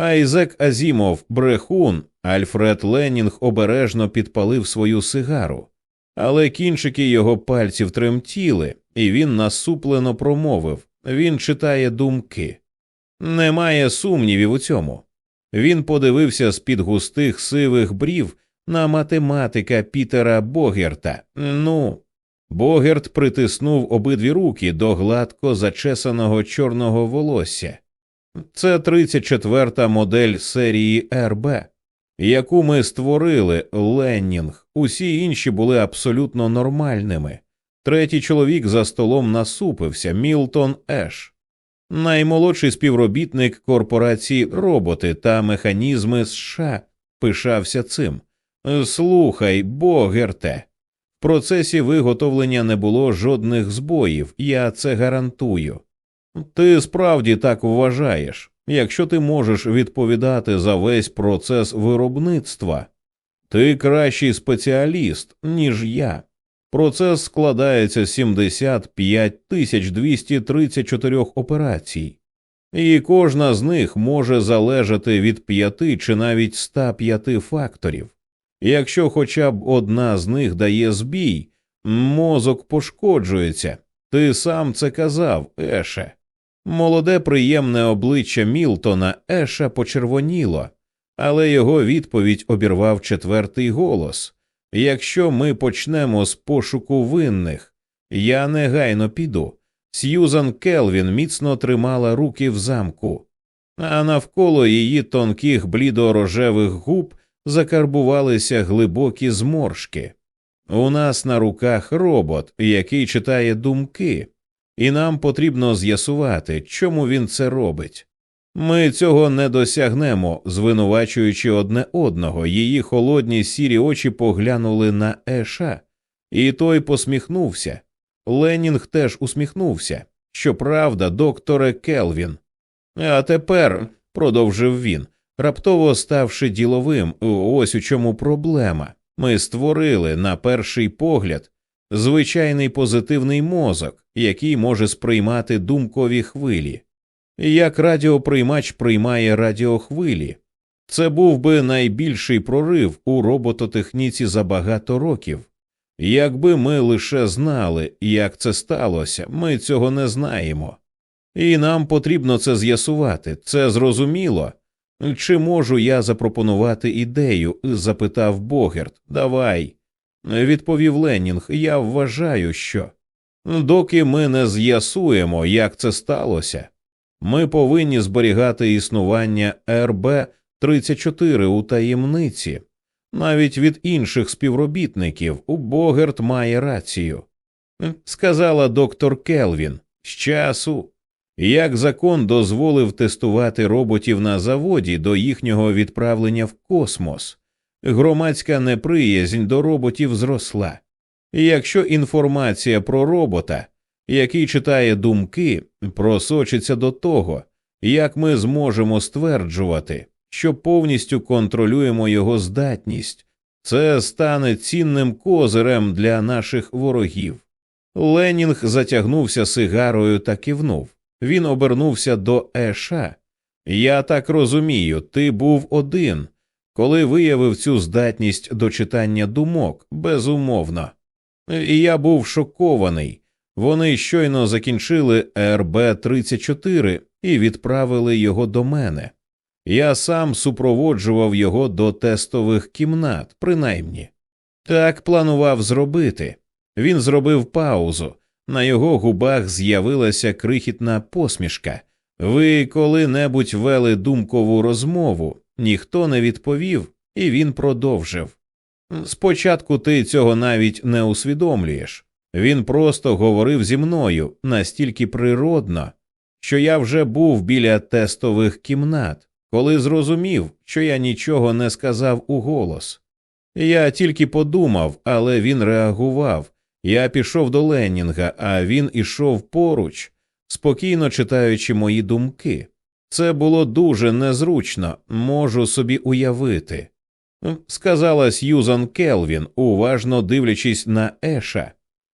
Айзек Азімов, брехун, Альфред Леннінг обережно підпалив свою сигару, але кінчики його пальців тремтіли, і він насуплено промовив він читає думки. Немає сумнівів у цьому. Він подивився з під густих сивих брів на математика Пітера Богерта. Ну, Богерт притиснув обидві руки до гладко зачесаного чорного волосся. Це 34-та модель серії РБ, яку ми створили Леннінг. Усі інші були абсолютно нормальними. Третій чоловік за столом насупився Мілтон Еш, наймолодший співробітник корпорації роботи та механізми США пишався цим. Слухай, Богерте, в процесі виготовлення не було жодних збоїв, я це гарантую. Ти справді так вважаєш, якщо ти можеш відповідати за весь процес виробництва, ти кращий спеціаліст, ніж я. Процес складається з 75 тисяч 234 операцій, і кожна з них може залежати від п'яти чи навіть 105 факторів. Якщо хоча б одна з них дає збій, мозок пошкоджується. Ти сам це казав, Еше. Молоде приємне обличчя Мілтона Еша почервоніло, але його відповідь обірвав четвертий голос. Якщо ми почнемо з пошуку винних, я негайно піду. Сьюзан Келвін міцно тримала руки в замку, а навколо її тонких блідо-рожевих губ закарбувалися глибокі зморшки. У нас на руках робот, який читає думки, і нам потрібно з'ясувати, чому він це робить. Ми цього не досягнемо, звинувачуючи одне одного, її холодні сірі очі поглянули на Еша, і той посміхнувся. Ленінг теж усміхнувся. Щоправда, докторе Келвін. А тепер, продовжив він, раптово ставши діловим, ось у чому проблема. Ми створили, на перший погляд, звичайний позитивний мозок, який може сприймати думкові хвилі як радіоприймач приймає радіохвилі. Це був би найбільший прорив у робототехніці за багато років. Якби ми лише знали, як це сталося, ми цього не знаємо. І нам потрібно це з'ясувати, це зрозуміло. Чи можу я запропонувати ідею? запитав Богерт. Давай. Відповів Леннінг. Я вважаю, що доки ми не з'ясуємо, як це сталося, ми повинні зберігати існування РБ 34 у таємниці, навіть від інших співробітників у Богерт має рацію. Сказала доктор Келвін з часу, як закон дозволив тестувати роботів на заводі до їхнього відправлення в космос, громадська неприязнь до роботів зросла. Якщо інформація про робота який читає думки, просочиться до того, як ми зможемо стверджувати, що повністю контролюємо його здатність, це стане цінним козирем для наших ворогів. Ленінг затягнувся сигарою та кивнув. Він обернувся до Еша. Я так розумію, ти був один, коли виявив цю здатність до читання думок, безумовно. І я був шокований, вони щойно закінчили РБ 34 і відправили його до мене. Я сам супроводжував його до тестових кімнат, принаймні. Так планував зробити. Він зробив паузу. На його губах з'явилася крихітна посмішка. Ви коли-небудь вели думкову розмову, ніхто не відповів, і він продовжив. Спочатку ти цього навіть не усвідомлюєш. Він просто говорив зі мною настільки природно, що я вже був біля тестових кімнат, коли зрозумів, що я нічого не сказав у голос. Я тільки подумав, але він реагував. Я пішов до Леннінга, а він ішов поруч, спокійно читаючи мої думки. Це було дуже незручно, можу собі уявити. Сказала Сьюзан Келвін, уважно дивлячись на Еша.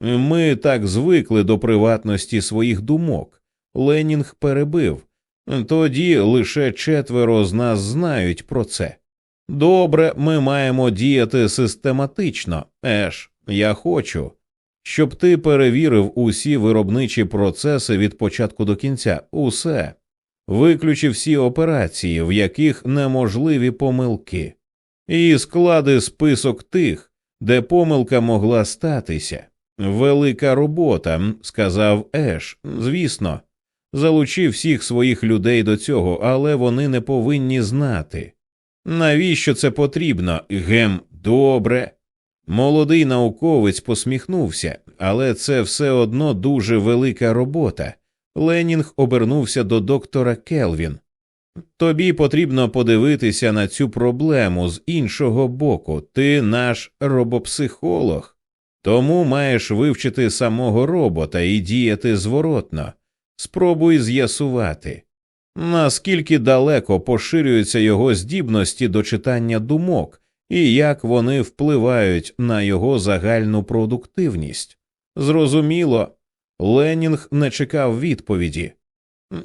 Ми так звикли до приватності своїх думок. Ленінг перебив. Тоді лише четверо з нас знають про це. Добре, ми маємо діяти систематично. Еш, я хочу, щоб ти перевірив усі виробничі процеси від початку до кінця, усе, виключи всі операції, в яких неможливі помилки, і склади список тих, де помилка могла статися. Велика робота, сказав Еш, звісно, залучи всіх своїх людей до цього, але вони не повинні знати. Навіщо це потрібно? Гем, добре. Молодий науковець посміхнувся, але це все одно дуже велика робота. Ленінг обернувся до доктора Келвін. Тобі потрібно подивитися на цю проблему з іншого боку. Ти наш робопсихолог, тому маєш вивчити самого робота і діяти зворотно. Спробуй з'ясувати, наскільки далеко поширюються його здібності до читання думок і як вони впливають на його загальну продуктивність. Зрозуміло, Ленінг не чекав відповіді.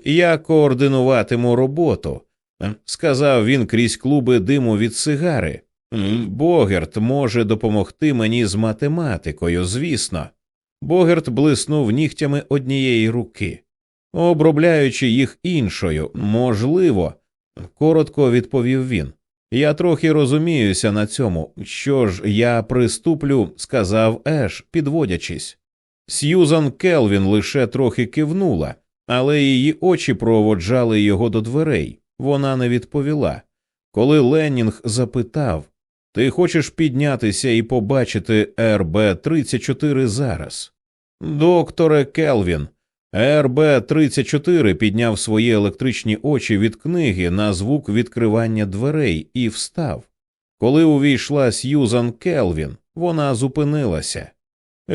Я координуватиму роботу, сказав він крізь клуби диму від сигари. Богерт може допомогти мені з математикою, звісно. Богерт блиснув нігтями однієї руки, обробляючи їх іншою, можливо, коротко відповів він. Я трохи розуміюся на цьому. Що ж я приступлю, сказав Еш, підводячись. Сьюзан Келвін лише трохи кивнула, але її очі проводжали його до дверей. Вона не відповіла. Коли Леннінг запитав Ти хочеш піднятися і побачити РБ 34 зараз? Докторе Келвін, РБ 34 підняв свої електричні очі від книги на звук відкривання дверей і встав. Коли увійшла Сьюзан Келвін, вона зупинилася.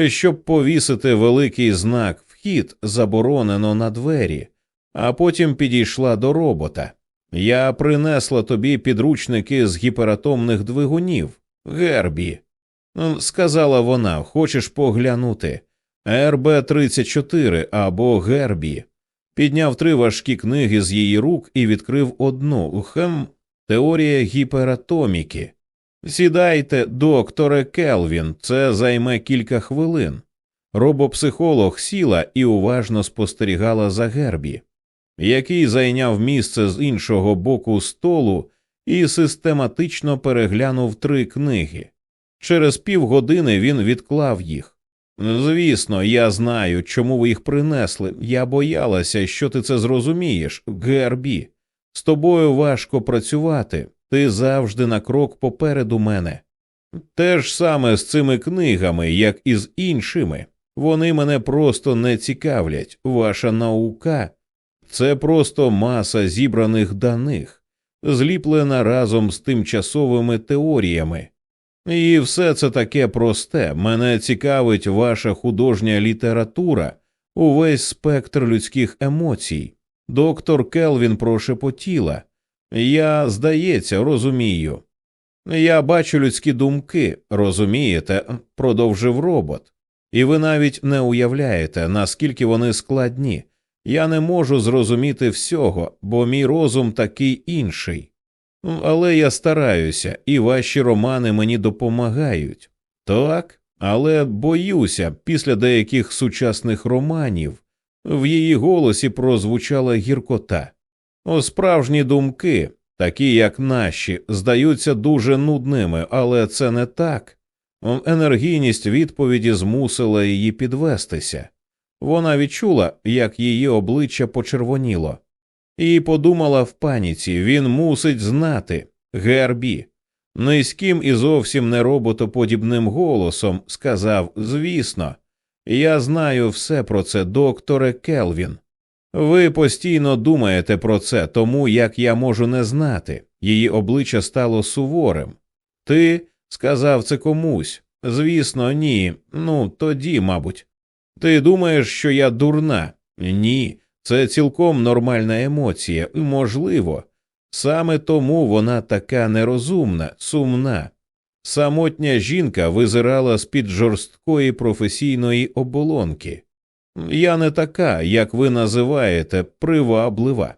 Щоб повісити великий знак вхід заборонено на двері, а потім підійшла до робота. Я принесла тобі підручники з гіператомних двигунів, Гербі. Сказала вона, хочеш поглянути. РБ 34 або Гербі, підняв три важкі книги з її рук і відкрив одну хем Теорія гіператоміки. Сідайте, докторе Келвін, це займе кілька хвилин. Робопсихолог сіла і уважно спостерігала за Гербі, який зайняв місце з іншого боку столу і систематично переглянув три книги. Через півгодини він відклав їх. Звісно, я знаю, чому ви їх принесли. Я боялася, що ти це зрозумієш, Гербі. З тобою важко працювати, ти завжди на крок попереду мене. Те ж саме з цими книгами, як і з іншими. Вони мене просто не цікавлять. Ваша наука це просто маса зібраних даних, зліплена разом з тимчасовими теоріями. І все це таке просте. Мене цікавить ваша художня література, увесь спектр людських емоцій. Доктор Келвін прошепотіла. Я, здається, розумію. Я бачу людські думки, розумієте, продовжив робот. І ви навіть не уявляєте, наскільки вони складні. Я не можу зрозуміти всього, бо мій розум такий інший. Але я стараюся, і ваші романи мені допомагають. Так, але боюся, після деяких сучасних романів в її голосі прозвучала гіркота. О, справжні думки, такі як наші, здаються дуже нудними, але це не так. Енергійність відповіді змусила її підвестися. Вона відчула, як її обличчя почервоніло і подумала в паніці він мусить знати Гербі. Низьким і зовсім не роботоподібним голосом сказав Звісно, я знаю все про це, докторе Келвін. Ви постійно думаєте про це, тому як я можу не знати. Її обличчя стало суворим. Ти сказав це комусь. Звісно, ні. Ну, тоді, мабуть. Ти думаєш, що я дурна? Ні. Це цілком нормальна емоція, можливо, саме тому вона така нерозумна, сумна. Самотня жінка визирала з під жорсткої професійної оболонки. Я не така, як ви називаєте, приваблива.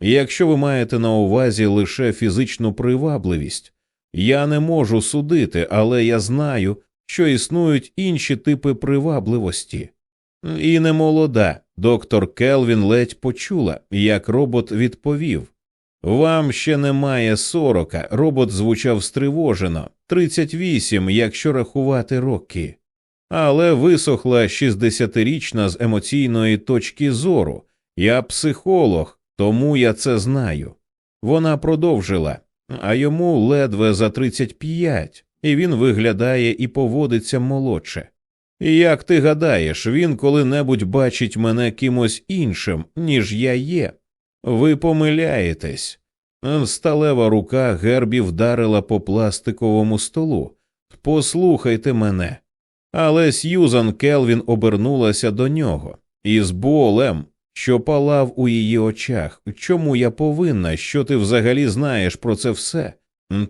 Якщо ви маєте на увазі лише фізичну привабливість, я не можу судити, але я знаю, що існують інші типи привабливості. І не молода. Доктор Келвін ледь почула, як робот відповів Вам ще немає сорока. Робот звучав стривожено, тридцять вісім, якщо рахувати роки. Але висохла 60-річна з емоційної точки зору. Я психолог, тому я це знаю. Вона продовжила, а йому ледве за 35, і він виглядає і поводиться молодше. Як ти гадаєш, він коли-небудь бачить мене кимось іншим, ніж я є? Ви помиляєтесь. Сталева рука Гербі вдарила по пластиковому столу. Послухайте мене. Але Сьюзан Келвін обернулася до нього із болем, що палав у її очах. Чому я повинна, що ти взагалі знаєш про це все?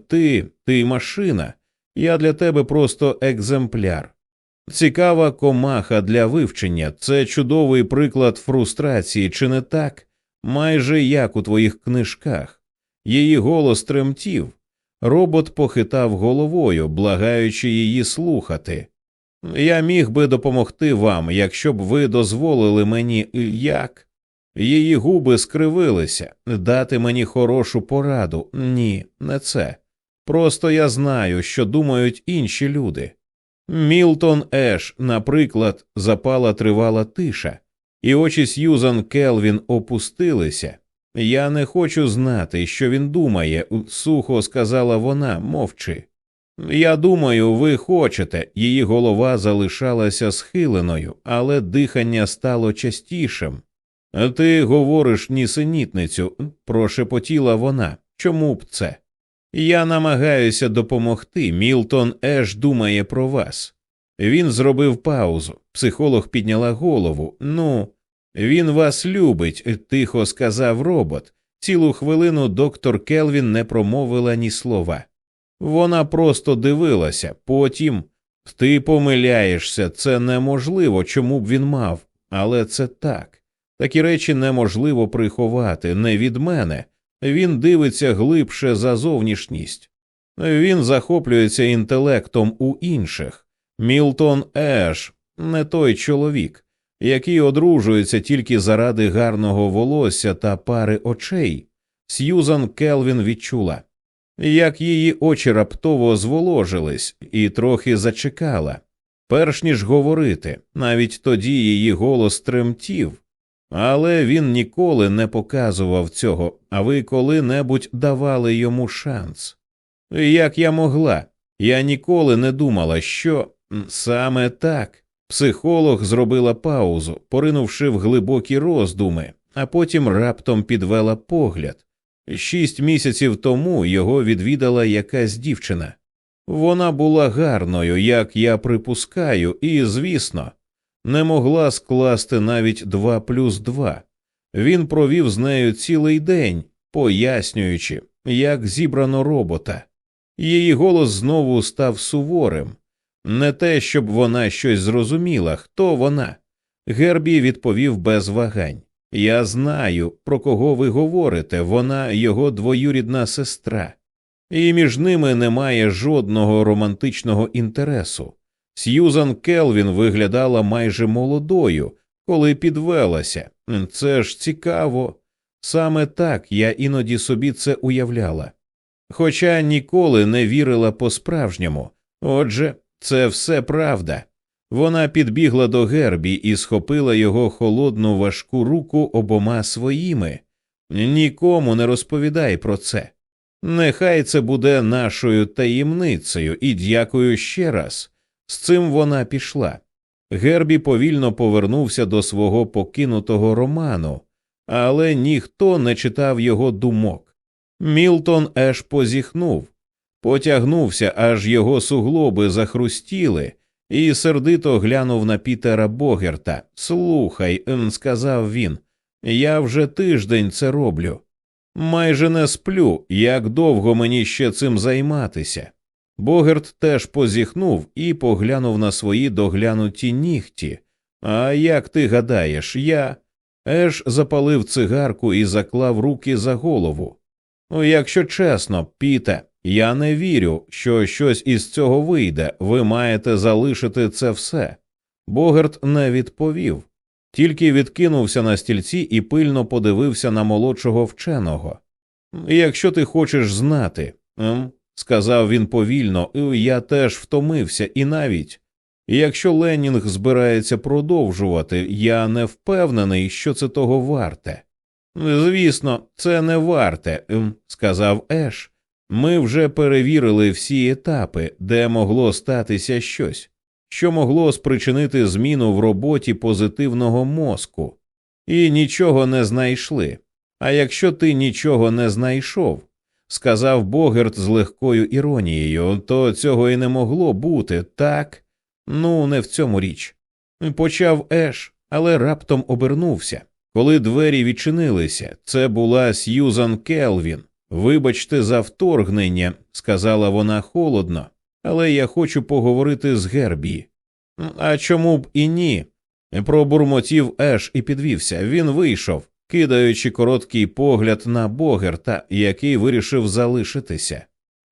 Ти, ти машина, я для тебе просто екземпляр. Цікава комаха для вивчення це чудовий приклад фрустрації, чи не так? Майже як у твоїх книжках. Її голос тремтів. Робот похитав головою, благаючи її слухати. Я міг би допомогти вам, якщо б ви дозволили мені як. Її губи скривилися, дати мені хорошу пораду. Ні, не це. Просто я знаю, що думають інші люди. Мілтон Еш, наприклад, запала тривала тиша, і очі Сьюзан Келвін опустилися. Я не хочу знати, що він думає, сухо сказала вона, мовчи. Я думаю, ви хочете. Її голова залишалася схиленою, але дихання стало частішим. Ти говориш нісенітницю, прошепотіла вона. Чому б це? Я намагаюся допомогти. Мілтон Еш думає про вас. Він зробив паузу. Психолог підняла голову. Ну, він вас любить, тихо сказав робот. Цілу хвилину доктор Келвін не промовила ні слова. Вона просто дивилася, потім ти помиляєшся, це неможливо, чому б він мав, але це так. Такі речі неможливо приховати, не від мене. Він дивиться глибше за зовнішність. Він захоплюється інтелектом у інших. Мілтон Еш не той чоловік, який одружується тільки заради гарного волосся та пари очей. Сьюзан Келвін відчула як її очі раптово зволожились і трохи зачекала, перш ніж говорити, навіть тоді її голос тремтів, але він ніколи не показував цього, а ви коли-небудь давали йому шанс. Як я могла, я ніколи не думала, що саме так. Психолог зробила паузу, поринувши в глибокі роздуми, а потім раптом підвела погляд. Шість місяців тому його відвідала якась дівчина. Вона була гарною, як я припускаю, і, звісно, не могла скласти навіть два плюс два. Він провів з нею цілий день, пояснюючи, як зібрано робота. Її голос знову став суворим. Не те, щоб вона щось зрозуміла, хто вона. Гербі відповів без вагань. Я знаю, про кого ви говорите, вона його двоюрідна сестра, і між ними немає жодного романтичного інтересу. Сьюзан Келвін виглядала майже молодою, коли підвелася. Це ж цікаво. Саме так я іноді собі це уявляла. Хоча ніколи не вірила по справжньому. Отже, це все правда. Вона підбігла до Гербі і схопила його холодну важку руку обома своїми. Нікому не розповідай про це. Нехай це буде нашою таємницею, і дякую ще раз. З цим вона пішла. Гербі повільно повернувся до свого покинутого роману, але ніхто не читав його думок. Мілтон еш позіхнув, потягнувся, аж його суглоби захрустіли і сердито глянув на Пітера Богерта. Слухай, сказав він, я вже тиждень це роблю. Майже не сплю, як довго мені ще цим займатися. Богерт теж позіхнув і поглянув на свої доглянуті нігті. А як ти гадаєш, я. Еш запалив цигарку і заклав руки за голову. Якщо чесно, Піте, я не вірю, що щось із цього вийде, ви маєте залишити це все. Богерт не відповів, тільки відкинувся на стільці і пильно подивився на молодшого вченого. Якщо ти хочеш знати, ем, сказав він повільно, я теж втомився, і навіть якщо Ленінг збирається продовжувати, я не впевнений, що це того варте. Звісно, це не варте, ем, сказав Еш. Ми вже перевірили всі етапи, де могло статися щось, що могло спричинити зміну в роботі позитивного мозку, і нічого не знайшли. А якщо ти нічого не знайшов, сказав Богерт з легкою іронією, то цього і не могло бути, так? Ну, не в цьому річ. Почав Еш, але раптом обернувся. Коли двері відчинилися, це була Сьюзан Келвін. Вибачте за вторгнення, сказала вона холодно, але я хочу поговорити з Гербі. А чому б і ні? Пробурмотів Еш і підвівся. Він вийшов, кидаючи короткий погляд на Богерта, який вирішив залишитися.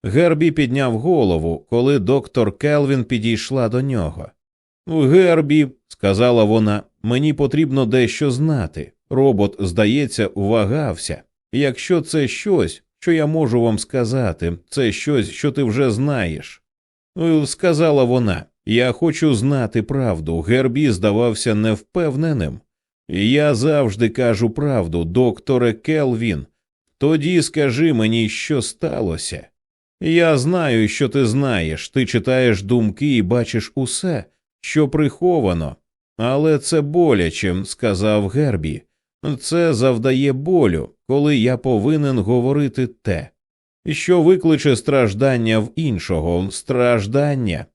Гербі підняв голову, коли доктор Келвін підійшла до нього. Гербі, сказала вона, мені потрібно дещо знати. Робот, здається, вагався. Якщо це щось, що я можу вам сказати, це щось, що ти вже знаєш. Сказала вона, я хочу знати правду. Гербі здавався невпевненим. Я завжди кажу правду, докторе Келвін. Тоді скажи мені, що сталося. Я знаю, що ти знаєш, ти читаєш думки і бачиш усе, що приховано, але це боляче, сказав Гербі. Це завдає болю, коли я повинен говорити те, що викличе страждання в іншого, страждання?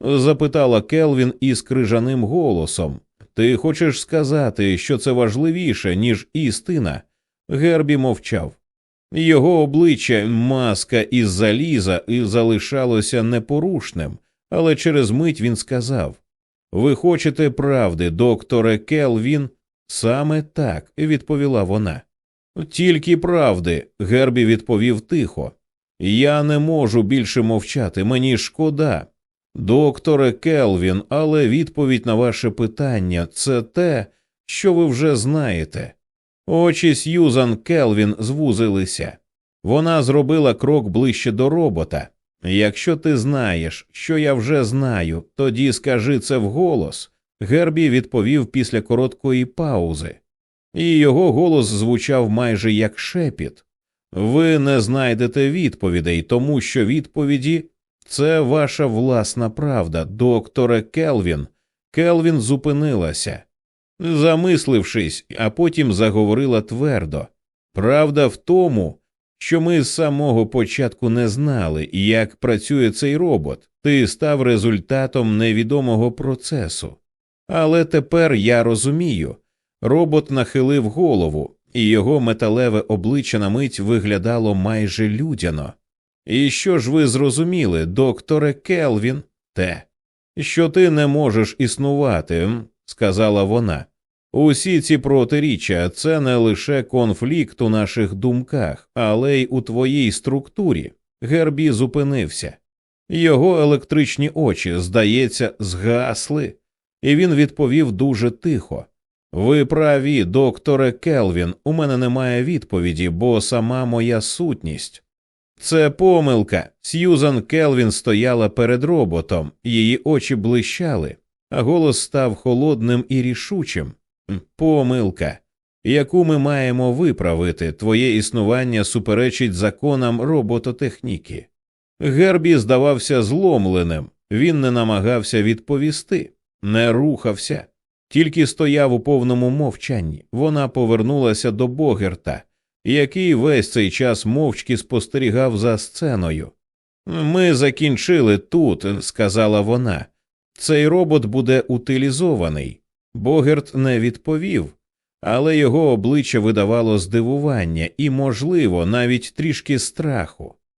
запитала Келвін із крижаним голосом. Ти хочеш сказати, що це важливіше, ніж істина? Гербі мовчав. Його обличчя, маска із заліза, і залишалося непорушним, але через мить він сказав Ви хочете правди, докторе Келвін? Саме так, відповіла вона. Тільки правди, Гербі відповів тихо. Я не можу більше мовчати, мені шкода. Докторе Келвін, але відповідь на ваше питання це те, що ви вже знаєте. Очі Сьюзан Келвін звузилися. Вона зробила крок ближче до робота. Якщо ти знаєш, що я вже знаю, тоді скажи це вголос. Гербі відповів після короткої паузи, і його голос звучав майже як шепіт. Ви не знайдете відповідей, тому що відповіді це ваша власна правда, докторе Келвін. Келвін зупинилася, замислившись, а потім заговорила твердо. Правда в тому, що ми з самого початку не знали, як працює цей робот, ти став результатом невідомого процесу. Але тепер я розумію. Робот нахилив голову, і його металеве обличчя на мить виглядало майже людяно. І що ж ви зрозуміли, докторе Келвін, те, що ти не можеш існувати, сказала вона. Усі ці протиріччя це не лише конфлікт у наших думках, але й у твоїй структурі. Гербі зупинився. Його електричні очі, здається, згасли і він відповів дуже тихо. Ви праві, докторе Келвін, у мене немає відповіді, бо сама моя сутність. Це помилка. Сьюзан Келвін стояла перед роботом, її очі блищали, а голос став холодним і рішучим. Помилка, яку ми маємо виправити, твоє існування суперечить законам робототехніки. Гербі здавався зломленим, він не намагався відповісти не рухався, тільки стояв у повному мовчанні. Вона повернулася до Богерта, який весь цей час мовчки спостерігав за сценою. Ми закінчили тут, сказала вона. Цей робот буде утилізований. Богерт не відповів, але його обличчя видавало здивування і, можливо, навіть трішки страху.